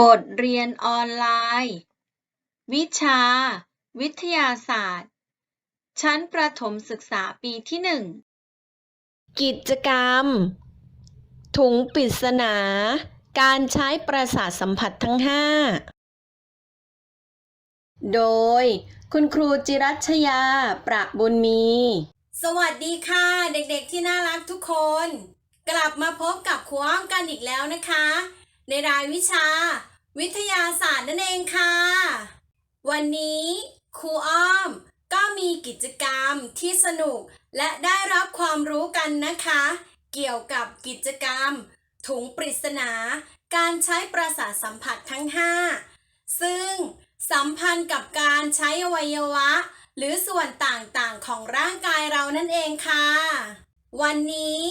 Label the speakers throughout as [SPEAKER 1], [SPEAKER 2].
[SPEAKER 1] บทเรียนออนไลน์ วิชา วิทยาศาสตร์ ชั้นประถมศึกษาปีที่หนึ่ง กิจกรรม ถุงปริศนา การใช้ประสาทสัมผัสทั้งห้า โดย คุณครูจิรัชยา ประบุญมี
[SPEAKER 2] สวัสดีค่ะ เด็กๆที่น่ารักทุกคน กลับมาพบกับครูอ้อมกันอีกแล้วนะคะ ในรายวิชา วิทยาศาสตร์นั่นเองค่ะ วันนี้ครูอ้อมก็มีกิจกรรมที่สนุกและได้รับความรู้กันนะคะ เกี่ยวกับกิจกรรม ถุงปริศนา การใช้ประสาทสัมผัสทั้ง 5 ซึ่งสัมพันธ์กับการใช้อวัยวะ หรือส่วนต่างๆของร่างกายเรานั่นเองค่ะ วันนี้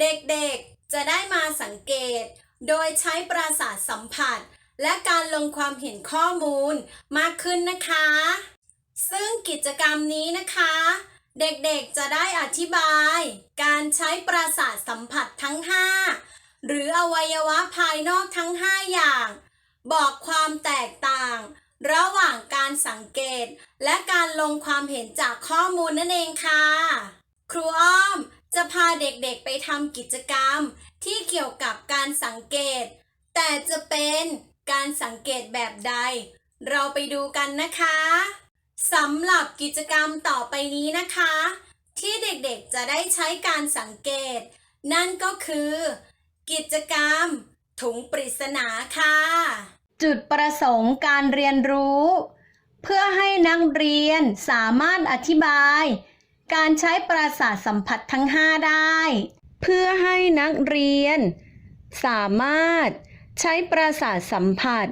[SPEAKER 2] เด็กๆจะได้มาสังเกต โดยใช้ประสาทสัมผัส และการลงความเห็นข้อมูลมากขึ้นนะคะ ซึ่งกิจกรรมนี้นะคะ เด็กๆจะได้อธิบาย การใช้ประสาทสัมผัสทั้ง 5 หรืออวัยวะภายนอกทั้ง 5 อย่าง บอกความแตกต่าง ระหว่างการสังเกต และการลงความเห็นจากข้อมูลนั่นเองค่ะ ครูอ้อมจะพาเด็กๆไปทำกิจกรรม ที่เกี่ยวกับการสังเกต แต่จะเป็นการสังเกตแบบใด เราไปดูกันนะคะสำหรับกิจกรรมต่อไปนี้นะคะ ที่เด็กๆจะได้ใช้การสังเกต นั่นก็คือ กิจกรรม ถุงปริศนาค่ะ
[SPEAKER 1] จุดประสงค์การเรียนรู้ เพื่อให้นักเรียนสามารถอธิบาย การใช้ประสาทสัมผัสทั้ง 5 ได้ เพื่อให้นักเรียน สามารถใช้ประสาทสัมผัส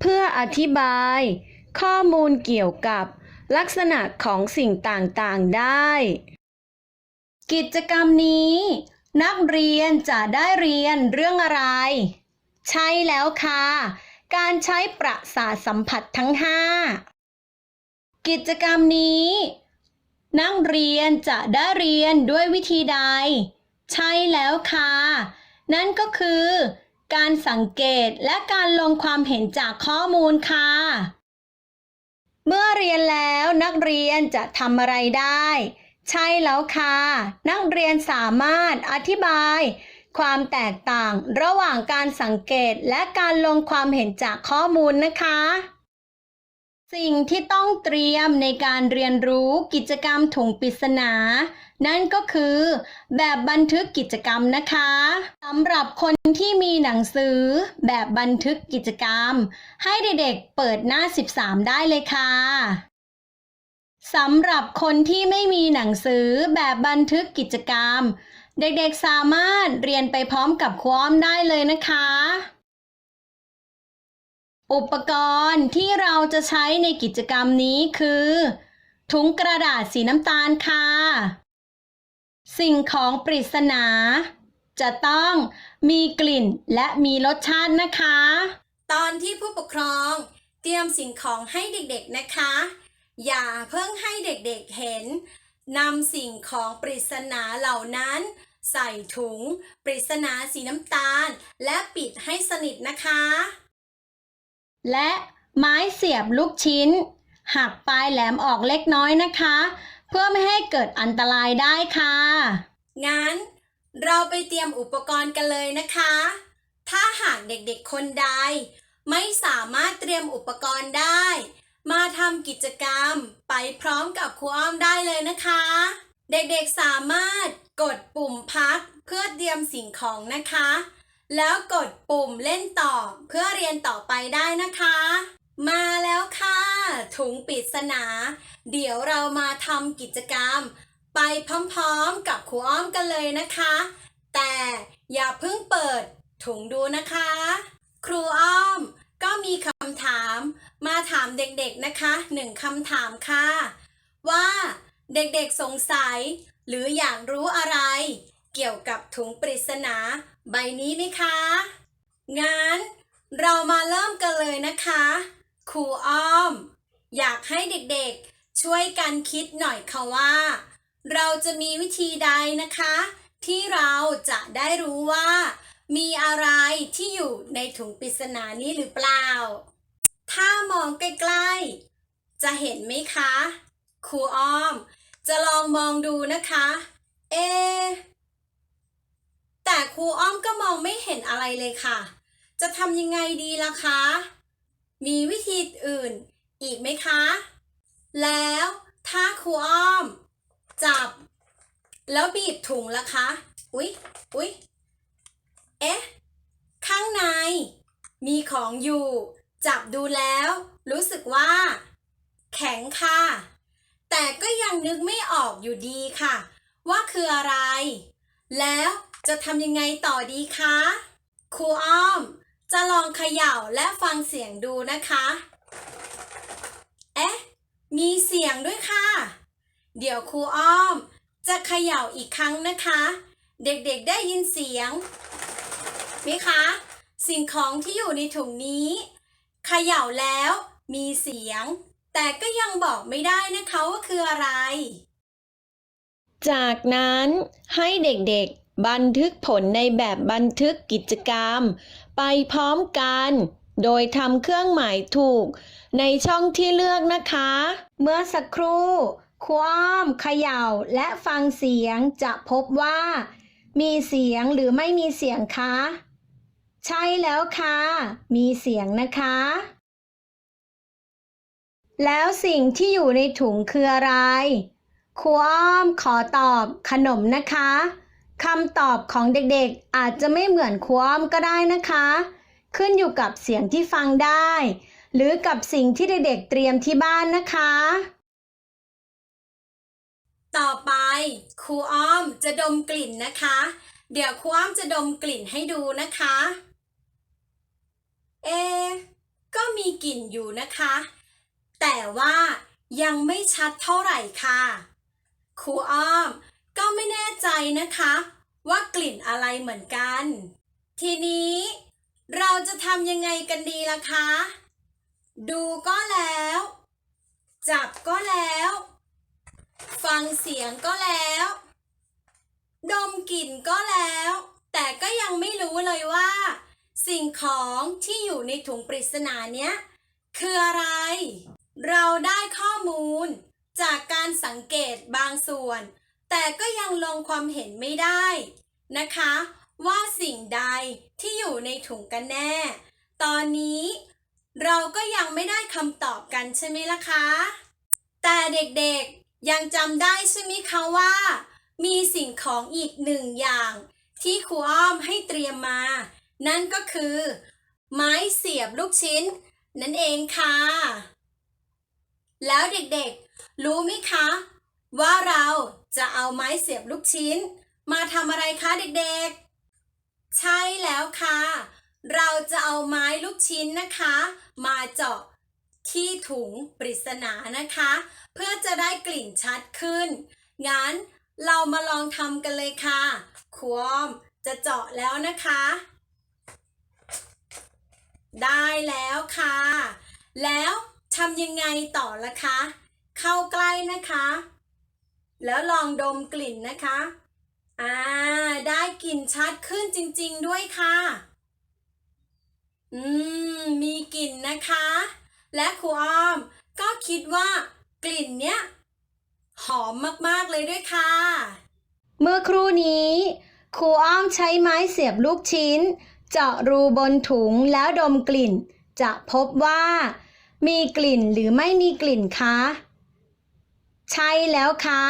[SPEAKER 1] เพื่ออธิบาย ข้อมูลเกี่ยวกับลักษณะของสิ่งต่างๆได้ กิจกรรมนี้ นักเรียนจะได้เรียนเรื่องอะไร ใช่แล้วค่ะ การใช้ประสาทสัมผัสทั้ง 5 กิจกรรมนี้ นักเรียนจะได้เรียนด้วยวิธีใด ใช่แล้วค่ะ นั่นก็คือ การสังเกตและการลงความเห็นจากข้อมูลค่ะ เมื่อเรียนแล้วนักเรียนจะทำอะไรได้ ใช่แล้วค่ะ นักเรียนสามารถอธิบาย ความแตกต่างระหว่างการสังเกตและการลงความเห็นจากข้อมูลนะคะ สิ่งที่ต้องเตรียมในการเรียนรู้กิจกรรมถุงปริศนา นั่นก็คือ แบบบันทึกกิจกรรมนะคะสำหรับคนที่มีหนังสือ แบบบันทึกกิจกรรม ให้เด็กๆเปิดหน้า 13 ได้เลยค่ะสำหรับคนที่ไม่มีหนังสือแบบบันทึกกิจกรรม เด็กๆสามารถเรียนไปพร้อมกับครูอ้อมได้เลยนะคะ อุปกรณ์ที่เราจะใช้ในกิจกรรมนี้คือ ถุงกระดาษสีน้ำตาลค่ะ สิ่งของปริศนา จะต้องมีกลิ่นและมีรสชาตินะคะ
[SPEAKER 2] ตอนที่ผู้ปกครองเตรียมสิ่งของให้เด็กๆนะคะ อย่าเพิ่งให้เด็กๆเห็นนำสิ่งของปริศนาเหล่านั้น ใส่ถุง ปริศนาสีน้ำตาล และปิดให้สนิทนะคะ
[SPEAKER 1] และไม้เสียบลูกชิ้น หักปลายแหลมออกเล็กน้อยนะคะ เพื่อไม่ให้เกิดอันตรายได้ค่ะ
[SPEAKER 2] งั้นเราไปเตรียมอุปกรณ์กันเลยนะคะ ถ้าหากเด็กๆคนใด ไม่สามารถเตรียมอุปกรณ์ได้ มาทำกิจกรรมไปพร้อมกับครูอ้อมได้เลยนะคะ เด็กๆสามารถกดปุ่มพักเพื่อเตรียมสิ่งของนะคะ แล้วกดปุ่มเล่นต่อเพื่อเรียนต่อไปได้นะคะ มาแล้วค่ะ ถุงปริศนา เดี๋ยวเรามาทำกิจกรรม ไปพร้อมๆกับครูอ้อมกันเลยนะคะ แต่อย่าเพิ่งเปิดถุงดูนะคะ ครูอ้อมก็มีคำถามมาถามเด็กๆนะคะหนึ่งคำถามค่ะ ว่าเด็กๆสงสัย หรืออยากรู้อะไร เกี่ยวกับถุงปริศนา ใบนี้ไหมคะ งั้นเรามาเริ่มกันเลยนะคะ ครูอ้อม อยากให้เด็กๆ ช่วยกันคิดหน่อยค่ะว่า เราจะมีวิธีใดนะคะ ที่เราจะได้รู้ว่า มีอะไรที่อยู่ในถุงปริศนานี้หรือเปล่า ถ้ามองใกล้ๆ จะเห็นไหมคะ ครูอ้อม จะลองมองดูนะคะ เอ แต่ครูอ้อมก็มองไม่เห็นอะไรเลยค่ะ จะทำยังไงดีล่ะคะ มีวิธีอื่นอีกไหมคะ แล้วถ้าครูอ้อม จับ แล้วบีบถุงล่ะคะ อุ๊ย อุ๊ย เอ๊ะ ข้างใน มีของอยู่ จับดูแล้ว รู้สึกว่า แข็งค่ะ แต่ก็ยังนึกไม่ออกอยู่ดีค่ะ ว่าคืออะไร แล้ว จะทำยังไงต่อดีคะ ครูอ้อม จะลองเขย่าและฟังเสียงดูนะคะ เอ๊ะ มีเสียงด้วยค่ะ เดี๋ยวครูอ้อม จะเขย่าอีกครั้งนะคะ เด็กๆได้ยินเสียงไหมคะ สิ่งของที่อยู่ในถุงนี้เขย่าแล้วมีเสียง แต่ก็ยังบอกไม่ได้นะคะว่าคืออะไร
[SPEAKER 1] จากนั้นให้เด็กๆ บันทึกผลในแบบบันทึกกิจกรรม ไปพร้อมกัน โดยทำเครื่องหมายถูก ในช่องที่เลือกนะคะ เมื่อสักครู่ครูอ้อมเขย่าและฟังเสียงจะพบว่า มีเสียงหรือไม่มีเสียงคะ ใช่แล้วค่ะ มีเสียงนะคะ แล้วสิ่งที่อยู่ในถุงคืออะไรครูอ้อมขอตอบขนมนะคะ คำตอบของเด็กๆอาจจะไม่เหมือนครูอ้อมก็ได้นะคะ ขึ้นอยู่กับเสียงที่ฟังได้ หรือกับสิ่งที่เด็กๆเตรียมที่บ้านนะคะ
[SPEAKER 2] ต่อไปครูอ้อมจะดมกลิ่นนะคะ เดี๋ยวครูอ้อมจะดมกลิ่นให้ดูนะคะ เอ ก็มีกลิ่นอยู่นะคะ แต่ว่ายังไม่ชัดเท่าไหร่ค่ะครูอ้อม ก็ไม่แน่ใจนะคะ ว่ากลิ่นอะไรเหมือนกัน ทีนี้ เราจะทำยังไงกันดีล่ะคะ ดูก็แล้ว จับก็แล้ว ฟังเสียงก็แล้ว ดมกลิ่นก็แล้ว แต่ก็ยังไม่รู้เลยว่า สิ่งของที่อยู่ในถุงปริศนาเนี้ยคืออะไร เราได้ข้อมูลจากการสังเกตบางส่วน แต่ก็ยังลงความเห็นไม่ได้นะคะ ว่าสิ่งใดที่อยู่ในถุงกันแน่ ตอนนี้เราก็ยังไม่ได้คำตอบกันใช่ไหมล่ะคะ แต่เด็กๆยังจำได้ใช่ไหมคะว่า มีสิ่งของอีกหนึ่งอย่าง ที่ครูอ้อมให้เตรียมมา นั่นก็คือ ไม้เสียบลูกชิ้น นั่นเองค่ะ แล้วเด็กๆ รู้ไหมคะ ว่าเราจะเอาไม้เสียบลูกชิ้น มาทำอะไรคะเด็กๆ ใช่แล้วค่ะ เราจะเอาไม้ลูกชิ้นนะคะ มาเจาะที่ถุงปริศนานะคะ เพื่อจะได้กลิ่นชัดขึ้น งั้นเรามาลองทำกันเลยค่ะครูอ้อมจะเจาะแล้วนะคะ ได้แล้วค่ะ แล้วทำยังไงต่อละคะ เข้าใกล้นะคะ แล้วลองดมกลิ่นนะคะ อ่า ได้กลิ่นชัดขึ้นจริง ๆ ด้วยค่ะ อืม มีกลิ่นนะคะ และครูอ้อมก็คิดว่ากลิ่นเนี้ยหอมมาก ๆ เลยด้วยค่ะ
[SPEAKER 1] เมื่อครู่นี้ครูอ้อมใช้ไม้เสียบลูกชิ้น เจาะรูบนถุงแล้วดมกลิ่น จะพบว่า มีกลิ่นหรือไม่มีกลิ่นคะ ใช่แล้วค่ะ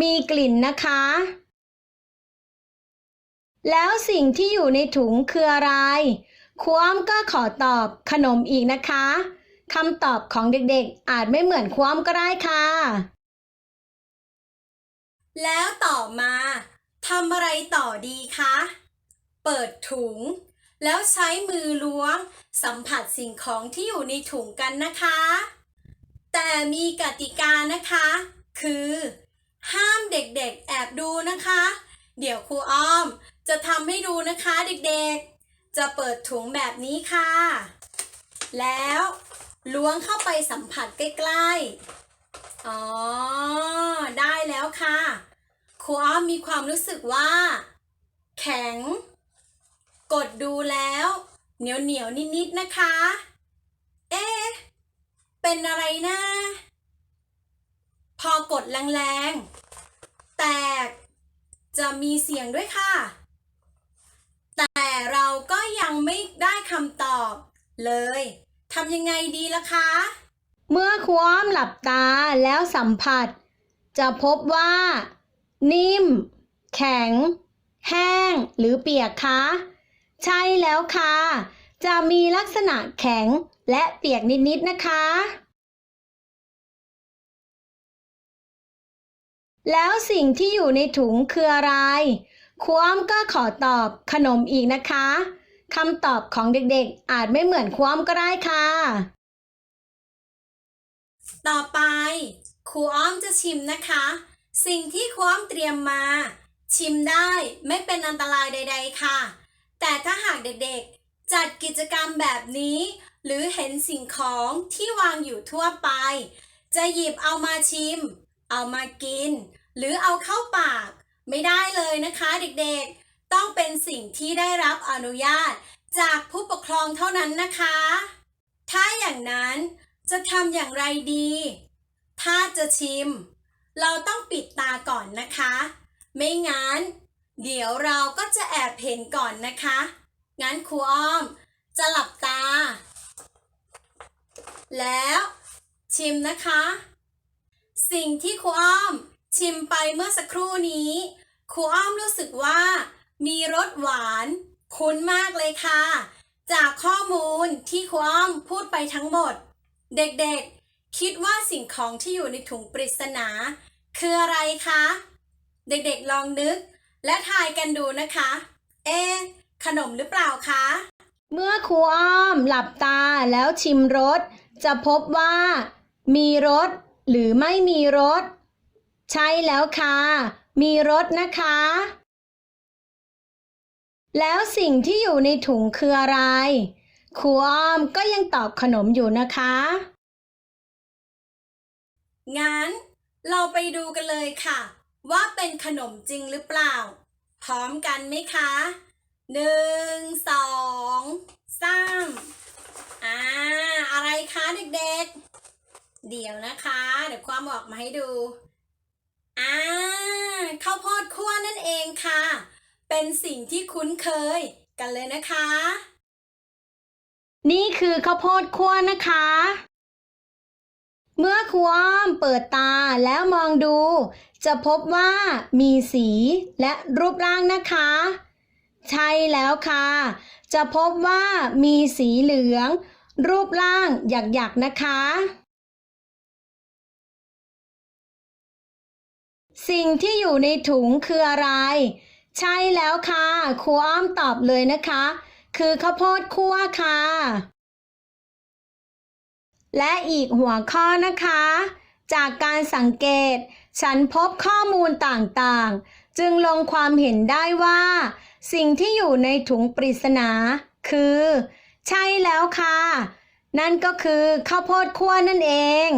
[SPEAKER 1] มีกลิ่นนะคะ แล้วสิ่งที่อยู่ในถุงคืออะไรครูอ้อมก็ขอตอบขนมอีกนะคะคำตอบของเด็กๆ อาจไม่เหมือนครูอ้อมก็ได้ค่ะ
[SPEAKER 2] แล้วต่อมาทำอะไรต่อดีคะ เปิดถุง แล้วใช้มือล้วง สัมผัสสิ่งของที่อยู่ในถุงกันนะคะ แต่มีกติกานะคะ คือ ห้ามเด็กๆแอบดูนะคะ เดี๋ยวครูอ้อม จะทำให้ดูนะคะเด็กๆ จะเปิดถุงแบบนี้ค่ะ แล้วล้วงเข้าไปสัมผัสใกล้ๆ อ๋อ ได้แล้วค่ะครูอ้อมมีความรู้สึกว่า แข็ง กดดูแล้ว เหนียวเหนียวนิดๆนะคะ เป็นอะไรนะ พอกดแรงๆ แตก จะมีเสียงด้วยค่ะ แต่เราก็ยังไม่ได้คำตอบ เลยทำยังไงดีล่ะคะ
[SPEAKER 1] เมื่อคว้อมหลับตาแล้วสัมผัส จะพบว่า นิ่ม แข็ง แห้ง หรือเปียกคะ ใช่แล้วค่ะ จะมีลักษณะแข็งและเปียกนิดๆนะคะ แล้วสิ่งที่อยู่ในถุงคืออะไร คว้อมก็ขอตอบขนมอีกนะคะคำตอบของเด็กๆ อาจไม่เหมือนคว้อมก็ได้ค่ะ
[SPEAKER 2] ต่อไปครูอ้อมจะชิมนะคะ สิ่งที่ครูอ้อมเตรียมมา ชิมได้ไม่เป็นอันตรายใด ๆ ค่ะ แต่ถ้าหากเด็กๆ จัดกิจกรรมแบบนี้ หรือเห็นสิ่งของที่วางอยู่ทั่วไป จะหยิบเอามาชิม เอามากิน หรือเอาเข้าปาก ไม่ได้เลยนะคะเด็กๆ ต้องเป็นสิ่งที่ได้รับอนุญาต จากผู้ปกครองเท่านั้นนะคะ ถ้าอย่างนั้นจะทำอย่างไรดี ถ้าจะชิม เราต้องปิดตาก่อนนะคะ ไม่งั้น เดี๋ยวเราก็จะแอบเห็นก่อนนะคะ งั้นครูอ้อมจะหลับตา แล้วชิมนะคะ สิ่งที่ครูอ้อมชิมไปเมื่อสักครู่นี้ครูอ้อมรู้สึกว่า มีรสหวานคุ้นมากเลยค่ะ จากข้อมูลที่ครูอ้อมพูดไปทั้งหมด เด็กๆ คิดว่าสิ่งของที่อยู่ในถุงปริศนา คืออะไรคะ เด็กๆลองนึกและทายกันดูนะคะ เอ๊ ขนมหรือเปล่าคะ
[SPEAKER 1] เมื่อครูอ้อมหลับตาแล้วชิมรส จะพบว่า มีรสหรือไม่มีรส ใช่แล้วค่ะ มีรสนะคะ แล้วสิ่งที่อยู่ในถุงคืออะไร ครูอ้อมก็ยังตอบขนมอยู่นะคะ
[SPEAKER 2] งั้น เราไปดูกันเลยค่ะ ว่าเป็นขนมจริงหรือเปล่า พร้อมกันไหมคะ หนึ่งสองสามอ่าอะไรคะเด็กๆ เดี๋ยวนะคะ เดี๋ยวความออกมาให้ดูอ่าข้าวโพดคั่วนั่นเองค่ะ เป็นสิ่งที่คุ้นเคยกันเลยนะคะ
[SPEAKER 1] นี่คือข้าวโพดคั่วนะคะ เมื่อครูอ้อมเปิดตาแล้วมองดู จะพบว่ามีสีและรูปร่างนะคะ ใช่แล้วค่ะ จะพบว่ามีสีเหลือง รูปร่างหยักๆนะคะ สิ่งที่อยู่ในถุงคืออะไร ใช่แล้วค่ะครูอ้อมตอบเลยนะคะ คือข้าวโพดคั่วค่ะ และอีกหัวข้อนะคะ จากการสังเกต ฉันพบข้อมูลต่างๆ จึงลงความเห็นได้ว่า สิ่งที่อยู่ในถุงปริศนาคือ ใช่แล้วค่ะ นั่นก็คือข้าวโพดคั่วนั่นเอง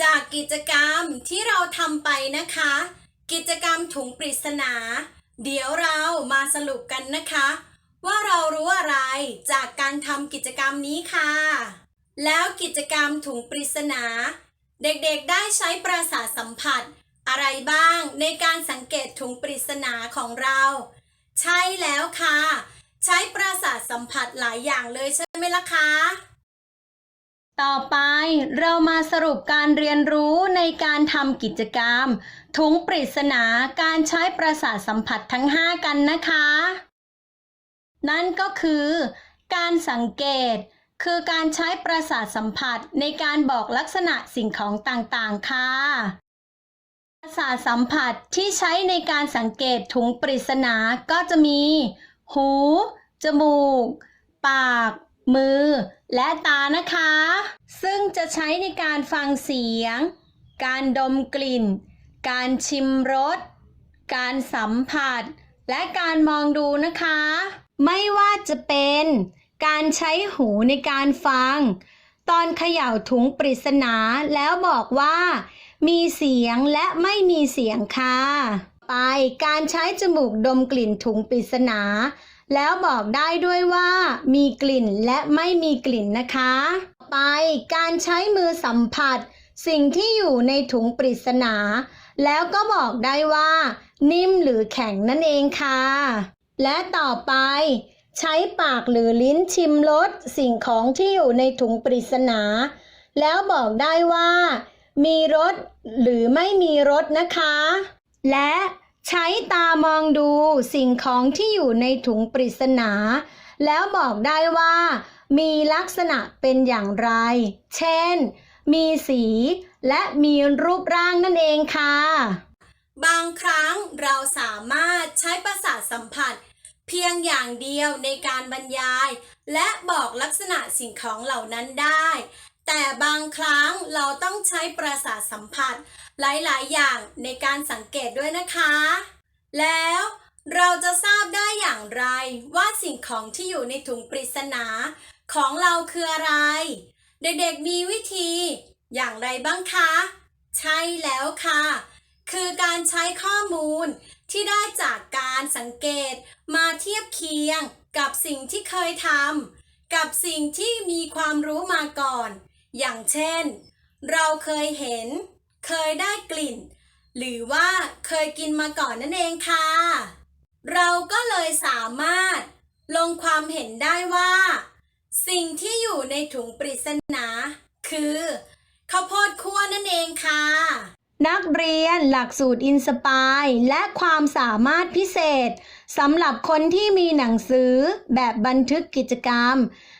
[SPEAKER 2] จากกิจกรรมที่เราทำไปนะคะ กิจกรรมถุงปริศนา เดี๋ยวเรามาสรุปกันนะคะ ว่าเรารู้อะไรจากการทำกิจกรรมนี้ค่ะ แล้วกิจกรรมถุงปริศนา เด็กๆได้ใช้ประสาทสัมผัส อะไรบ้างในการสังเกตถุงปริศนาของเรา ใช่แล้วค่ะ ใช้ประสาทสัมผัสหลายอย่างเลยใช่ไหมล่ะคะ
[SPEAKER 1] ต่อไปเรามาสรุปการเรียนรู้ในการทำกิจกรรม ถุงปริศนาการใช้ประสาทสัมผัสทั้ง 5 กันนะคะ นั่นก็คือ การสังเกตคือการใช้ประสาทสัมผัสในการบอกลักษณะสิ่งของต่างๆ ค่ะ ประสาทสัมผัสที่ใช้ในการสังเกตถุงปริศนาก็จะมี หู จมูก ปาก มือ และตานะคะ ซึ่งจะใช้ในการฟังเสียง การดมกลิ่น การชิมรส การสัมผัส และการมองดูนะคะ ไม่ว่าจะเป็น การใช้หูในการฟัง ตอนเขย่าถุงปริศนาแล้วบอกว่า มีเสียงและไม่มีเสียงค่ะ ไปการใช้จมูกดมกลิ่นถุงปริศนา แล้วบอกได้ด้วยว่า มีกลิ่นและไม่มีกลิ่นนะคะ ไปการใช้มือสัมผัส สิ่งที่อยู่ในถุงปริศนา แล้วก็บอกได้ว่า นิ่มหรือแข็งนั่นเองค่ะ และต่อไปใช้ปากหรือลิ้นชิมรสสิ่งของที่อยู่ในถุงปริศนา แล้วบอกได้ว่า มีรสหรือไม่มีรสนะคะ และใช้ตามองดูสิ่งของที่อยู่ในถุงปริศนา แล้วบอกได้ว่า มีลักษณะเป็นอย่างไร เช่น มีสีและมีรูปร่างนั่นเองค่ะ
[SPEAKER 2] บางครั้งเราสามารถใช้ประสาทสัมผัส เพียงอย่างเดียวในการบรรยาย และบอกลักษณะสิ่งของเหล่านั้นได้ แต่บางครั้งเราต้องใช้ประสาทสัมผัสหลาย ๆ อย่างในการสังเกตด้วยนะคะ แล้วเราจะทราบได้อย่างไรว่าสิ่งของที่อยู่ในถุงปริศนาของเราคืออะไร เด็ก ๆ มีวิธีอย่างไรบ้างคะ ใช่แล้วค่ะ คือการใช้ข้อมูลที่ได้จากการสังเกตมาเทียบเคียงกับสิ่งที่เคยทำกับสิ่งที่มีความรู้มาก่อน อย่างเช่น เราเคยเห็น เคยได้กลิ่น หรือว่าเคยกินมาก่อนนั่นเองค่ะ เราก็เลยสามารถลงความเห็นได้ว่า สิ่งที่อยู่ในถุงปริศนาคือข้าวโพดคั่วนั่นเองค่ะ
[SPEAKER 1] นักเรียนหลักสูตรอินสปายและความสามารถพิเศษสำหรับคนที่มีหนังสือแบบบันทึกกิจกรรม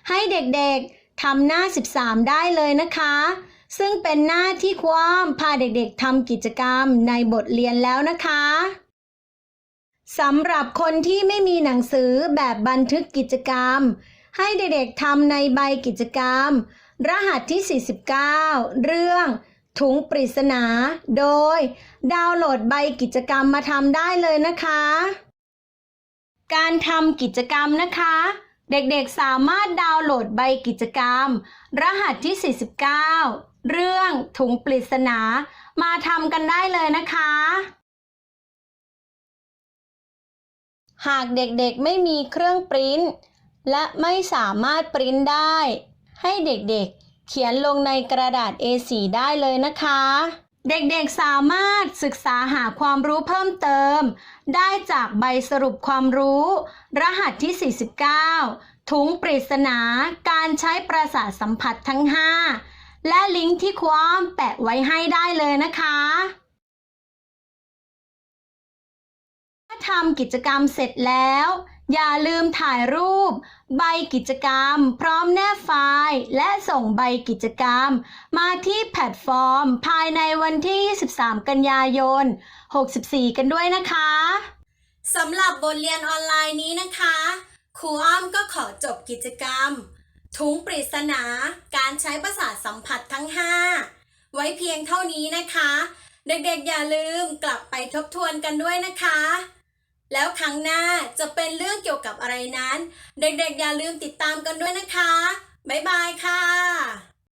[SPEAKER 1] ให้เด็กๆ ทำหน้า 13 ได้เลยนะคะ ซึ่งเป็นหน้าที่ความพาเด็กๆทำกิจกรรมในบทเรียนแล้วนะคะสำหรับคนที่ไม่มีหนังสือแบบบันทึกกิจกรรม ให้เด็กๆทำในใบกิจกรรม รหัสที่ 49 เรื่อง ถุงปริศนา โดย ดาวน์โหลดใบกิจกรรมมาทำได้เลยนะคะ การทำกิจกรรมนะคะ เด็กๆสามารถดาวน์โหลดใบกิจกรรม รหัสที่ 49 เรื่องถุงปริศนา มาทำกันได้เลยนะคะ หากเด็กๆไม่มีเครื่องปริ้นและไม่สามารถปริ้นได้ ให้เด็กๆเขียนลงในกระดาษ A4 ได้เลยนะคะ เด็กๆสามารถศึกษาหาความรู้เพิ่มเติม ได้จากใบสรุปความรู้ รหัสที่ 49 ถุงปริศนาการใช้ประสาทสัมผัสทั้ง 5 และลิงก์ที่ความแปะไว้ให้ได้เลยนะคะถ้าทำกิจกรรมเสร็จแล้ว อย่าลืมถ่ายรูป ใบกิจกรรม พร้อมแนบไฟล์ และส่งใบกิจกรรม มาที่แพลตฟอร์ม ภายในวันที่23กันยายน 64 กันด้วยนะคะ
[SPEAKER 2] สำหรับบทเรียนออนไลน์นี้นะคะ ครูอ้อมก็ขอจบกิจกรรม ถุงปริศนา การใช้ประสาทสัมผัสทั้ง 5 ไว้เพียงเท่านี้นะคะ เด็กๆอย่าลืมกลับไปทบทวนกันด้วยนะคะ แล้วครั้งหน้าจะเป็นเรื่องเกี่ยวกับอะไรนั้น เด็กๆอย่าลืมติดตามกันด้วยนะคะ บ๊ายบายค่ะ